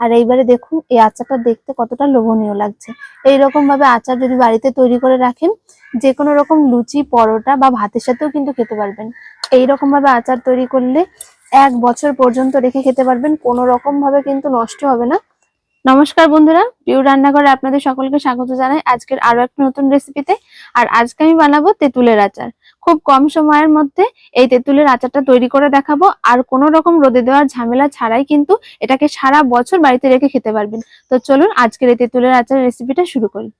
আর এইবারে দেখুন, এই আচারটা দেখতে কতটা লোভনীয় লাগছে। এইরকম ভাবে আচার যদি বাড়িতে তৈরি করে রাখেন যে কোনো রকম লুচি, পরোটা বা ভাতের সাথেও কিন্তু খেতে পারবেন। এইরকম ভাবে আচার তৈরি করলে এক বছর পর্যন্ত রেখে খেতে পারবেন, কোনো রকম ভাবে কিন্তু নষ্ট হবে না। নমস্কার বন্ধুরা, পিউ রান্নাঘরে আপনাদের সকলকে স্বাগত জানাই আজকের আরও একটা নতুন রেসিপিতে আর আজকে আমি বানাবো তেঁতুলের আচার। খুব কম সময়ের মধ্যে এই তেঁতুলের আচারটা তৈরি করে দেখাবো। আর কোনো রকম রোদে দেওয়ার ঝামেলা ছাড়াই কিন্তু এটাকে সারা বছর বাড়িতে রেখে খেতে পারবেন। তো চলুন আজকের এই তেঁতুলের আচার রেসিপিটা শুরু করি।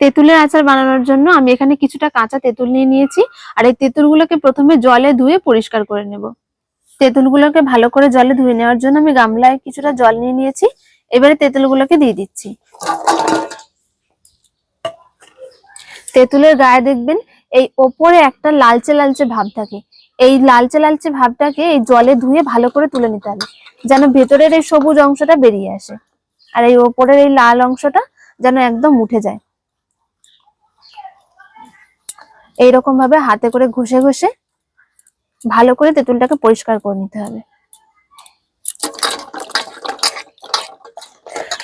তেঁতুলের আচার বানানোর জন্য আমি এখানে কিছুটা কাঁচা তেঁতুল নিয়ে নিয়েছি। আর এই তেঁতুলগুলোকে প্রথমে জলে ধুয়ে পরিষ্কার করে নেব। তেঁতুলগুলোকে ভালো করে জলে ধুয়ে নেওয়ার জন্য আমি গামলায় কিছুটা জল নিয়ে নিয়েছি। এবারে তেঁতুলগুলোকে দিয়ে দিচ্ছি। তেঁতুলের গায়ে দেখবেন এই ওপরে একটা লালচে লালচে ভাব থাকে। এই লালচে লালচে ভাবটাকে এই জলে ধুয়ে ভালো করে তুলে নিতে হবে, যেন ভেতরের এই সবুজ অংশটা বেরিয়ে আসে আর এই ওপরের এই লাল অংশটা যেন একদম উঠে যায়। এইরকম ভাবে হাতে করে ঘষে ঘষে ভালো করে তেঁতুলটাকে পরিষ্কার করে নিতে হবে।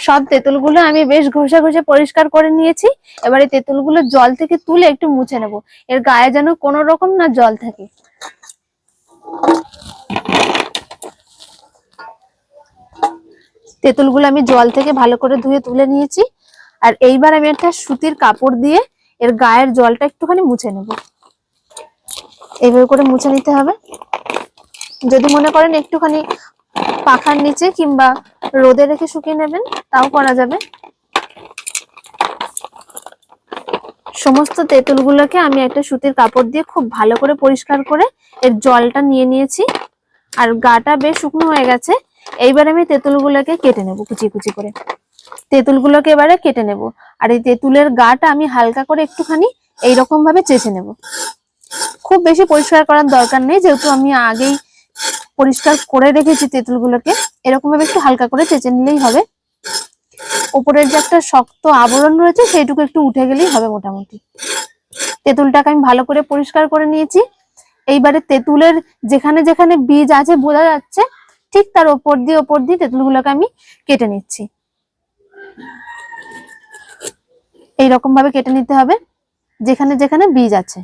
সব তেঁতুলগুলো আমি বেশ ঘষে ঘষে পরিষ্কার করে নিয়েছি। এবার তেঁতুলগুলো জল থেকে তুলে একটু মুছে নেব। এর গায়ে যেন কোনো রকম না জল থাকে। তেঁতুলগুলো আমি জল থেকে ভালো করে ধুয়ে তুলে নিয়েছি। আর এইবার আমি একটা সুতির কাপড় দিয়ে এর গায়ের জলটা একটুখানি মুছে নেব। এইভাবে করে মুছে নিতে হবে। যদি মনে করেন একটুখানি পাখার নিচে কিংবা রোদে রেখে শুকিয়ে নেবেন তাও করা যাবে। সমস্ত তেঁতুলগুলোকে আমি একটা সুতির কাপড় দিয়ে খুব ভালো করে পরিষ্কার করে এর জলটা নিয়ে নিয়েছি। আর গাটা বেশ শুকনো হয়ে গেছে। এইবার আমি তেঁতুলগুলোকে কেটে নেব কুচি কুচি করে। তেঁতুলগুলোকে এবারে কেটে নেব। আর এই তেঁতুলের গাটা আমি হালকা করে একটুখানি এইরকম ভাবে চেঁচে নেব। খুব বেশি পরিষ্কার করার দরকার নেই। যেহেতু আমি আগেই পরিষ্কার করে রেখেছি তেঁতুলগুলোকে এরকম ভাবে একটু হালকা করে চেঁচে নিলেই হবে। উপরের যে একটা শক্ত আবরণ রয়েছে, সেইটুকু একটু উঠে গেলেই হবে মোটামুটি। তেঁতুলটাকে আমি ভালো করে পরিষ্কার করে নিয়েছি। এইবারে তেঁতুলের যেখানে যেখানে বীজ আছে, বোঝা যাচ্ছে, ঠিক তার ওপর দিয়ে ওপর দিয়ে তেঁতুলগুলোকে আমি কেটে নিচ্ছি। এইরকম ভাবে কেটে নিতে হবে, যেখানে যেখানে বীজ আছে।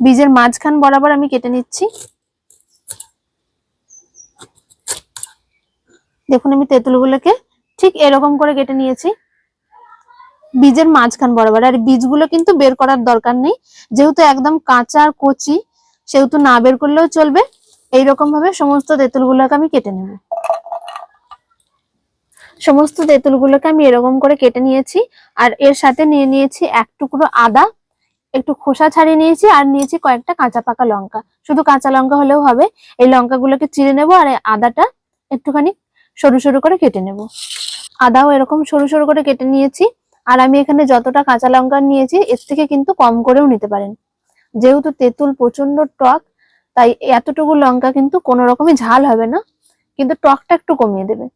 বীজের মাঝখান বরাবর আমি কেটে নিচ্ছি। দেখুন আমি তেঁতুলগুলোকে ঠিক এরকম করে কেটে নিয়েছি। বীজের মাঝখান বরাবর। আর বীজগুলো কিন্তু বের করার দরকার নেই। যেহেতু একদম কাঁচা আর কচি, সেহেতু না বের করলেও চলবে। এইরকম ভাবে সমস্ত তেঁতুলগুলোকে আমি কেটে নেব। সমস্ত তেঁতুলগুলোকে আমি এরকম করে কেটে নিয়েছি। আর এর সাথে নিয়ে নিয়েছি এক টুকরো আদা। একটু খোসা ছাড়িয়ে নিয়েছি আর নিয়েছি কয়েকটা কাঁচা পাকা লঙ্কা। শুধু কাঁচা লঙ্কা হলেও হবে। এই লঙ্কাগুলোকে চিড়ে নেব আর আদাটা একটুখানি সরু সরু করে কেটে নেব। আদাও এরকম সরু সরু করে কেটে নিয়েছি। আর আমি এখানে যতটা কাঁচা লঙ্কা নিয়েছি, এর থেকে কিন্তু কম করেও নিতে পারেন। যেহেতু তেঁতুল প্রচণ্ড টক, তাই এতটুকু লঙ্কা কিন্তু কোনো রকমই ঝাল হবে না, কিন্তু টকটা একটু কমিয়ে দেবে।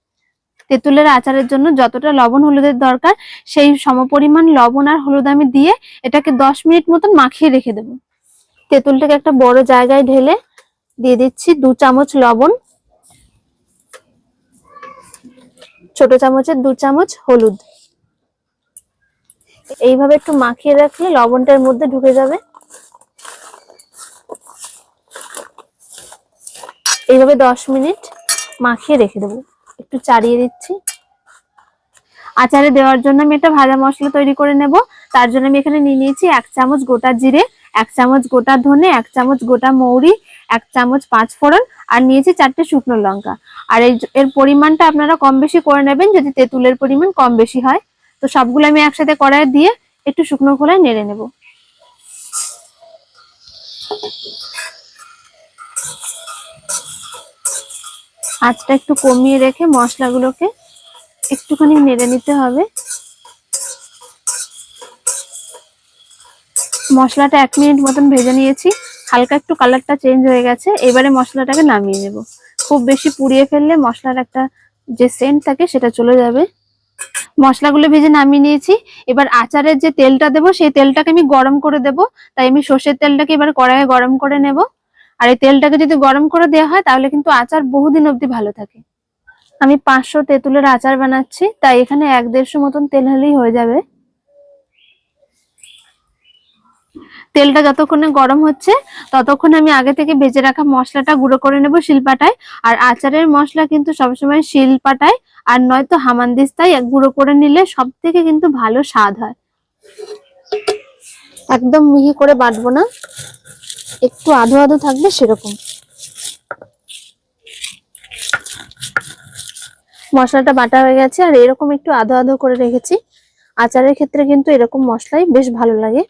তেঁতুলের আচারের জন্য যতটা লবণ হলুদের দরকার, সেই সমপরিমাণ লবণ আর হলুদ আমি দিয়ে এটাকে দশ মিনিট মতন মাখিয়ে রেখে দেবো। তেঁতুলটাকে একটা বড় জায়গায় ঢেলে দিয়ে দিচ্ছি দু চামচ লবণ। ছোট চামচের দু চামচ হলুদ। এইভাবে একটু মাখিয়ে রাখলে লবণটার মধ্যে ঢুকে যাবে। এইভাবে দশ মিনিট মাখিয়ে রেখে দেবো। একটু চাড়িয়ে দিচ্ছি। আচারে দেওয়ার জন্য আমি একটা ভাজা মশলা তৈরি করে নেব। তার জন্য আমি এখানে নিয়ে নিয়েছি এক চামচ গোটা জিরে এক চামচ গোটা ধনে, এক চামচ গোটা মৌরি, এক চামচ পাঁচ ফোড়ন আর নিয়েছি চারটে শুকনো লঙ্কা। আর এর পরিমাণটা আপনারা কম বেশি করে নেবেন যদি তেঁতুলের পরিমাণ কম বেশি হয়। তো সবগুলো আমি একসাথে কড়াইয়ে দিয়ে একটু শুকনো খোলায় নেড়ে নেব। আঁচটা একটু কমিয়ে রেখে মশলাগুলোকে একটুখানি নেড়ে নিতে হবে। মশলাটা এক মিনিট মতন ভেজে নিয়েছি। হালকা একটু কালারটা চেঞ্জ হয়ে গেছে। এবারে মশলাটাকে নামিয়ে নেব। খুব বেশি পুড়িয়ে ফেললে মশলার একটা যে সেন্ট থাকে সেটা চলে যাবে। মশলাগুলো ভেজে নামিয়ে নিয়েছি। এবার আচারের যে তেলটা দেবো, সেই তেলটাকে আমি গরম করে দেব। তাই আমি সর্ষের তেলটাকে এবার কড়াইয়ে গরম করে নেব। আর এই তেলটাকে যদি গরম করে দেওয়া হয়, তাহলে কিন্তু আচার বহুদিন অবধি ভালো থাকে। আমি পাঁচশো তেঁতুলের আচার বানাচ্ছি। তাই এখানে এক দেড়শো মতন তেল হলেই হয়ে যাবে। তেলটা যতক্ষণে গরম হচ্ছে, ততক্ষণ আমি আগে থেকে ভেজে রাখা মশলাটা গুঁড়ো করে নেব শিলপাটায়। আর আচারের মশলা কিন্তু সবসময় শিলপাটায় আর নয়তো হামানদিস্তায় গুঁড়ো করে নিলে সব থেকে কিন্তু ভালো স্বাদ হয়। একদম মিহি করে বাটবো না, একটু আধো আধো থাকবে সেরকম। মশলাটা বাটা হয়ে গেছে, আর এরকম একটু আধো আধো করে রেখেছি। আচারের ক্ষেত্রে কিন্তু এরকম মশলাই বেশ ভালো লাগে।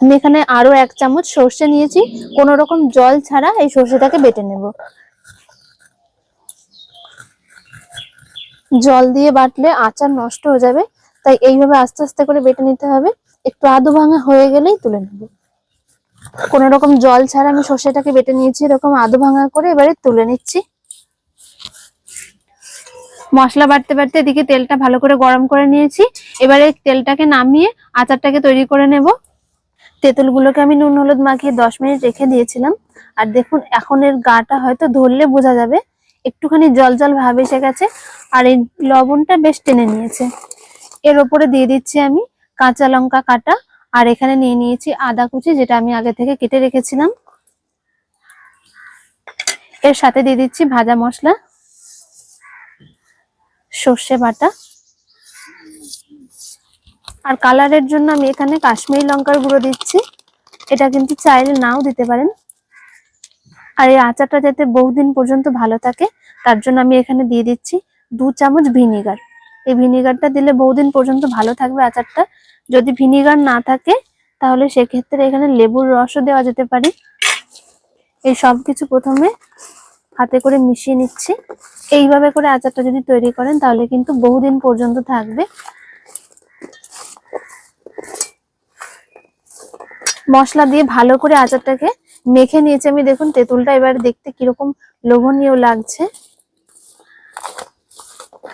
আমি এখানে আরও এক চামচ সর্ষে নিয়েছি। কোন রকম জল ছাড়া এই সর্ষেটাকে বেটে নেব। জল দিয়ে বাটলে আচার নষ্ট হয়ে যাবে, তাই এইভাবে আস্তে আস্তে করে বেটে নিতে হবে। একটু আদু ভাঙা হয়ে গেলেই তুলে নেব। কোন রকম জল ছাড়া আমি সর্ষেটাকে বেটে নিয়েছি, এরকম আদু ভাঙা করে এবারে তুলে নিচ্ছি। মশলা বাড়তে বাড়তে এদিকে তেলটা ভালো করে গরম করে নিয়েছি। এবারে তেলটাকে নামিয়ে আচারটাকে তৈরি করে নেব। তেঁতুলগুলোকে আমি নুন, হলুদ মাখিয়ে দশ মিনিট রেখে দিয়েছিলাম। আর দেখুন এখন এর গাটা হয়তো ধরলে বোঝা যাবে। একটুখানি জল জল ভাব এসে গেছে। আর এই লবণটা বেশ টেনে নিয়েছে। এর ওপরে দিয়ে দিচ্ছি আমি কাঁচা লঙ্কা কাটা। আর এখানে নিয়ে নিয়েছি আদা কুচি, যেটা আমি আগে থেকে কেটে রেখেছিলাম। এর সাথে দিয়ে দিচ্ছি ভাজা মশলা, সর্ষে বাটা। আর কালারের জন্য আমি এখানে কাশ্মীরি লঙ্কার গুঁড়ো দিচ্ছি। এটা কিন্তু চাইলে নাও দিতে পারেন। আর এই আচারটা যাতে বহুদিন পর্যন্ত ভালো থাকে, তার জন্য আমি এখানে দিয়ে দিচ্ছি দু চামচ ভিনিগার। এই ভিনিগারটা দিলে বহুদিন পর্যন্ত ভালো থাকবে আচারটা। যদি ভিনিগার না থাকে, তাহলে সেক্ষেত্রে এখানে লেবুর রসও দেওয়া যেতে পারে। এই সব কিছু প্রথমে হাতে করে মিশিয়ে নিচ্ছি। এইভাবে করে আচারটা যদি তৈরি করেন, তাহলে কিন্তু বহুদিন পর্যন্ত থাকবে। মশলা দিয়ে ভালো করে আচারটাকে মেখে নিয়েছি। আমি দেখুন, তেঁতুলটা এবার দেখতে কীরকম লোভনীয় লাগছে।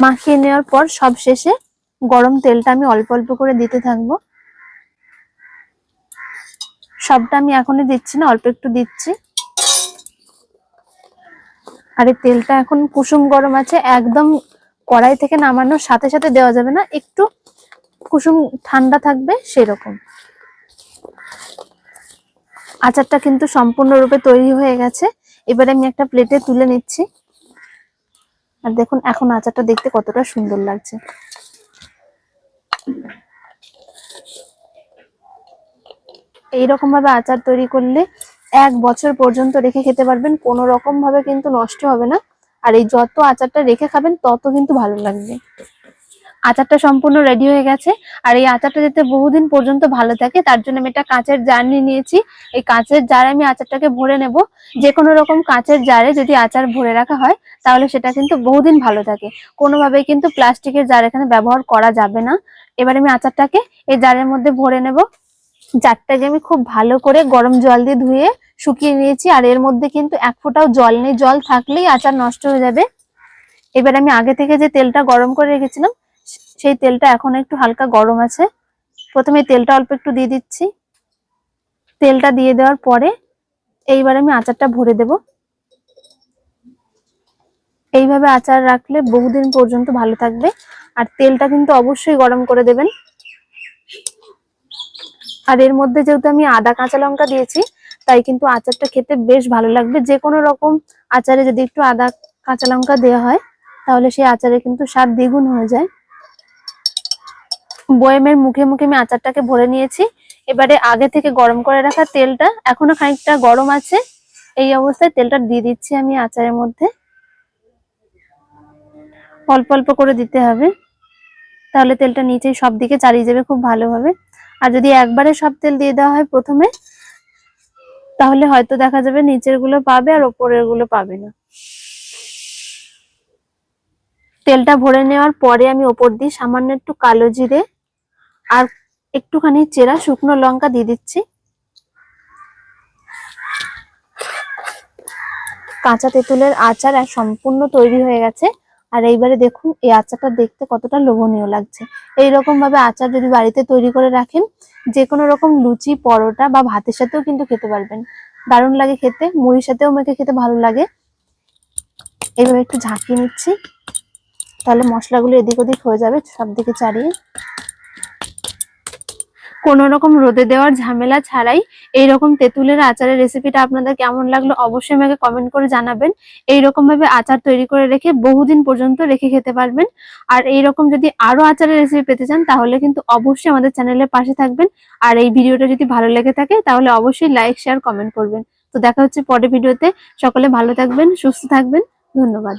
মাখিয়ে নেওয়ার পর সব শেষে গরম তেলটা আমি অল্প অল্প করে দিতে থাকব। সবটা আমি এখনই দিচ্ছি না, অল্প একটু দিচ্ছি। আর এই তেলটা এখন কুসুম গরম আছে, একদম কড়াই থেকে নামানোর সাথে সাথে দেওয়া যাবে না। একটু কুসুম ঠান্ডা থাকবে সেরকম। আচারটা কিন্তু সম্পূর্ণরূপে তৈরি হয়ে গেছে। এবারে আমি একটা প্লেটে তুলে নিচ্ছি। আর দেখুন, এখন আচারটা দেখতে কতটা সুন্দর লাগছে। এইরকম ভাবে আচার তৈরি করলে এক বছর পর্যন্ত রেখে খেতে পারবেন। কোনো রকম ভাবে কিন্তু নষ্ট হবে না। আর এই যত আচারটা রেখে খাবেন, তত কিন্তু ভালো লাগবে। আচারটা সম্পূর্ণ রেডি হয়ে গেছে। আর এই আচারটা যাতে বহুদিন পর্যন্ত ভালো থাকে, তার জন্য আমি একটা কাঁচের জার নিয়ে নিয়েছি। এই কাঁচের জারে আমি আচারটাকে ভরে নেব। যে কোনো রকম কাঁচের জারে যদি আচার ভরে রাখা হয়, তাহলে সেটা কিন্তু বহুদিন ভালো থাকে। কোনোভাবেই কিন্তু প্লাস্টিকের জার এখানে ব্যবহার করা যাবে না। এবার আমি আচারটাকে এই জারের মধ্যে ভরে নেব। জারটাকে আমি খুব ভালো করে গরম জল দিয়ে ধুয়ে শুকিয়ে নিয়েছি। আর এর মধ্যে কিন্তু এক ফোঁটাও জল নেই। জল থাকলেই আচার নষ্ট হয়ে যাবে। এবার আমি আগে থেকে যে তেলটা গরম করে রেখেছিলাম সেই তেলটা এখন একটু হালকা গরম আছে। প্রথমে তেলটা অল্প একটু দিয়ে দিচ্ছি। তেলটা দিয়ে দেওয়ার পরে এইবার আমি আচারটা ভরে দেব। এইভাবে আচার রাখলে বহুদিন পর্যন্ত ভালো থাকবে। আর তেলটা কিন্তু অবশ্যই গরম করে দেবেন। আর এর মধ্যে যেহেতু আমি আদা, কাঁচা লঙ্কা দিয়েছি, তাই কিন্তু আচারটা খেতে বেশ ভালো লাগবে। যে কোনো রকম আচারে যদি একটু আদা, কাঁচা লঙ্কা দেওয়া হয়, তাহলে সেই আচারে কিন্তু স্বাদ দ্বিগুণ হয়ে যায়। বয়েমের মুখে মুখে আমি আচারটাকে ভরে নিয়েছি। এবারে আগে থেকে গরম করে রাখা তেলটা, এখনও খানিকটা গরম আছে। এই অবস্থায় তেলটা দিয়ে দিচ্ছি আমি আচারের মধ্যে। অল্প অল্প করে দিতে হবে। তাহলে তেলটা নিচেই সব দিকে চালিয়ে যাবে খুব ভালোভাবে। আর যদি একবারে সব তেল দিয়ে দেওয়া হয় প্রথমে, তাহলে হয়তো দেখা যাবে নিচেরগুলো পাবে আর ওপরেরগুলো পাবে না। তেলটা ভরে নেওয়ার পরে আমি ওপর দিয়ে সামান্য একটু কালো জিরে আর একটুখানি চেরা শুকনো লঙ্কা দিয়ে দিচ্ছি। কাঁচা তেঁতুলের আচার আর সম্পূর্ণ তৈরি হয়ে গেছে। আর এইবারে দেখুন, এই আচারটা দেখতে কতটা লোভনীয় লাগছে। এইরকম ভাবে আচার যদি বাড়িতে তৈরি করে রাখেন যে কোনো রকম লুচি, পরোটা বা ভাতের সাথেও কিন্তু খেতে পারবেন। দারুণ লাগে খেতে, মুড়ির সাথেও মেখে খেতে ভালো লাগে। এইভাবে একটু ঝাঁকিয়ে নিচ্ছি। তাহলে মশলাগুলো এদিক ওদিক হয়ে যাবে সব দিকে চারিয়ে কোনো রকম রোদে দেওয়ার ঝামেলা ছাড়াই এই রকম তেঁতুলের আচারের রেসিপিটা আপনাদের কেমন লাগল অবশ্যই আমাকে কমেন্ট করে জানাবেন। এইরকম ভাবে আচার তৈরি করে রেখে বহুদিন পর্যন্ত রেখে খেতে পারবেন। আর এই রকম যদি আরও আচারের রেসিপি পেতে চান, তাহলে কিন্তু অবশ্যই আমাদের চ্যানেলের পাশে থাকবেন। আর এই ভিডিওটা যদি ভালো লেগে থাকে, তাহলে অবশ্যই লাইক শেয়ার কমেন্ট করবেন। তো দেখা হচ্ছে পরের ভিডিওতে। সকলে ভালো থাকবেন, সুস্থ থাকবেন। ধন্যবাদ।